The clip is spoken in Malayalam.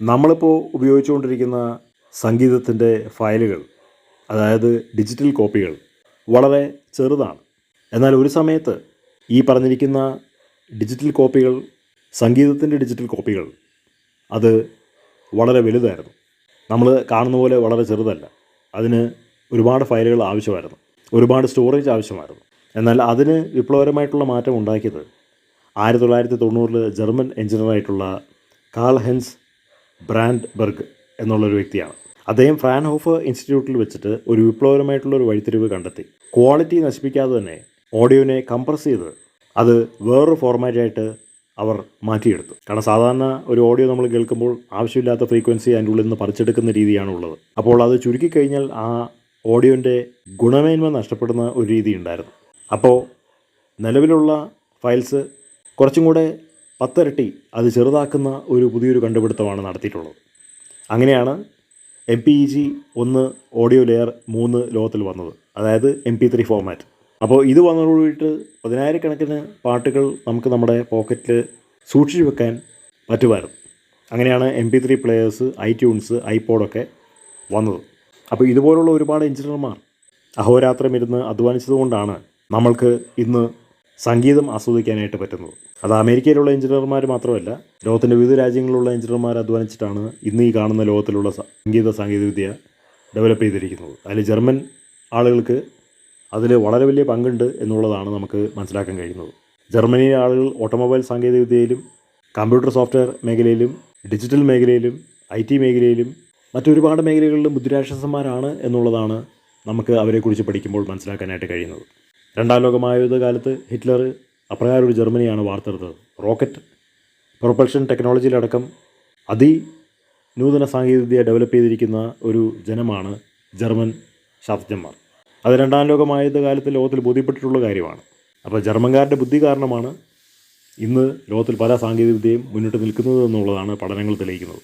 നമ്മളിപ്പോൾ ഉപയോഗിച്ചുകൊണ്ടിരിക്കുന്ന സംഗീതത്തിന്റെ ഫയലുകൾ അതായത് ഡിജിറ്റൽ കോപ്പികൾ വളരെ ചെറുതാണ്. എന്നാൽ ഒരു സമയത്ത് ഈ പറഞ്ഞിരിക്കുന്ന ഡിജിറ്റൽ കോപ്പികൾ സംഗീതത്തിന്റെ ഡിജിറ്റൽ കോപ്പികൾ അത് വളരെ വലുതായിരുന്നു. നമ്മൾ കാണുന്ന പോലെ വളരെ ചെറുതല്ല. അതിന് ഒരുപാട് ഫയലുകൾ ആവശ്യമായിരുന്നു. ഒരുപാട് സ്റ്റോറേജ് ആവശ്യമായിരുന്നു. എന്നാൽ അതിന് വിപ്ലവകരമായിട്ടുള്ള മാറ്റം ഉണ്ടാക്കിയത് ആയിരത്തി തൊള്ളായിരത്തി തൊണ്ണൂറിൽ ജർമ്മൻ എഞ്ചിനീയറായിട്ടുള്ള കാൾ ഹെൻസ് ബ്രാൻഡ് ബെർഗ് എന്നുള്ളൊരു വ്യക്തിയാണ്. അദ്ദേഹം ഫ്രാൻഹോഫർ ഇൻസ്റ്റിറ്റ്യൂട്ടിൽ വെച്ചിട്ട് ഒരു വിപ്ലവകരമായിട്ടുള്ള ഒരു വഴിത്തിരിവ് കണ്ടെത്തി. ക്വാളിറ്റി നശിപ്പിക്കാതെ തന്നെ ഓഡിയോനെ കംപ്രസ് ചെയ്ത് അത് വേറൊരു ഫോർമാറ്റായിട്ട് അവർ മാറ്റിയെടുത്തു. കാരണം സാധാരണ ഒരു ഓഡിയോ നമ്മൾ കേൾക്കുമ്പോൾ ആവശ്യമില്ലാത്ത ഫ്രീക്വൻസി അതിന്റെ ഉള്ളിൽ നിന്ന് പറിച്ചെടുക്കുന്ന രീതിയാണ് ഉള്ളത് അപ്പോൾ അത് ചുരുക്കിക്കഴിഞ്ഞാൽ ആ ഓഡിയോന്റെ ഗുണമേന്മ നഷ്ടപ്പെടുന്ന ഒരു രീതി ഉണ്ടായിരുന്നു. അപ്പോൾ നിലവിലുള്ള ഫയൽസ് കുറച്ചും കൂടെ പത്തിരട്ടി അത് ചെറുതാക്കുന്ന ഒരു പുതിയൊരു കണ്ടുപിടുത്തമാണ് നടത്തിയിട്ടുള്ളത്. അങ്ങനെയാണ് എം പി ഇ ജി ഒന്ന് ഓഡിയോ ലെയർ മൂന്ന് ലോകത്തിൽ വന്നത്. അതായത് എം പി ത്രീ ഫോർമാറ്റ് അപ്പോൾ ഇത് വന്നതോടുകൂടിയിട്ട് പതിനായിരക്കണക്കിന് പാട്ടുകൾ നമുക്ക് നമ്മുടെ പോക്കറ്റിൽ സൂക്ഷിച്ചു വെക്കാൻ പറ്റുമായിരുന്നു. അങ്ങനെയാണ് M P three players iTunes ഐപോഡൊക്കെ വന്നത്. അപ്പോൾ ഇതുപോലുള്ള ഒരുപാട് എഞ്ചിനീയർമാർ അഹോരാത്രം ഇരുന്ന് അധ്വാനിച്ചതുകൊണ്ടാണ് നമ്മൾക്ക് ഇന്ന് സംഗീതം ആസ്വദിക്കാനായിട്ട് പറ്റുന്നത്. അത് അമേരിക്കയിലുള്ള എഞ്ചിനീയർമാർ മാത്രമല്ല ലോകത്തിന്റെ വിവിധ രാജ്യങ്ങളിലുള്ള എഞ്ചിനീയർമാർ അധ്വാനിച്ചിട്ടാണ് ഇന്ന് ഈ കാണുന്ന ലോകത്തിലുള്ള സംഗീത സാങ്കേതികവിദ്യ ഡെവലപ്പ് ചെയ്തിരിക്കുന്നത്. അതിൽ ജർമ്മൻ ആളുകൾക്ക് അതിൽ വളരെ വലിയ പങ്കുണ്ട് എന്നുള്ളതാണ് നമുക്ക് മനസ്സിലാക്കാൻ കഴിയുന്നത്. ജർമ്മനിയിലെ ആളുകൾ ഓട്ടോമൊബൈൽ സാങ്കേതികവിദ്യയിലും കമ്പ്യൂട്ടർ സോഫ്റ്റ്വെയർ മേഖലയിലും ഡിജിറ്റൽ മേഖലയിലും ഐ ടി മേഖലയിലും മറ്റൊരുപാട് മേഖലകളിലും ബുദ്ധിരാക്ഷസന്മാരാണ് എന്നുള്ളതാണ് നമുക്ക് അവരെക്കുറിച്ച് പഠിക്കുമ്പോൾ മനസ്സിലാക്കാനായിട്ട് കഴിയുന്നത്. രണ്ടാം ലോക മഹായുദ്ധ കാലത്ത് ഹിറ്റ്ലർ അപ്രകാരം ഒരു ജർമ്മനിയാണ് വാർത്തെടുത്തത്. റോക്കറ്റ് പ്രൊപ്പൽഷൻ ടെക്നോളജിയിലടക്കം അതി നൂതന സാങ്കേതികവിദ്യ ഡെവലപ്പ് ചെയ്തിരിക്കുന്ന ഒരു ജനമാണ് ജർമ്മൻ ശാസ്ത്രജ്ഞന്മാർ. അത് രണ്ടാം ലോക മഹായുദ്ധ കാലത്ത് ലോകത്തിൽ ബോധ്യപ്പെട്ടിട്ടുള്ള കാര്യമാണ്. അപ്പോൾ ജർമ്മൻകാരുടെ ബുദ്ധി കാരണമാണ് ഇന്ന് ലോകത്തിൽ പല സാങ്കേതികവിദ്യയും മുന്നിട്ട് നിൽക്കുന്നത് എന്നുള്ളതാണ് പഠനങ്ങൾ തെളിയിക്കുന്നത്.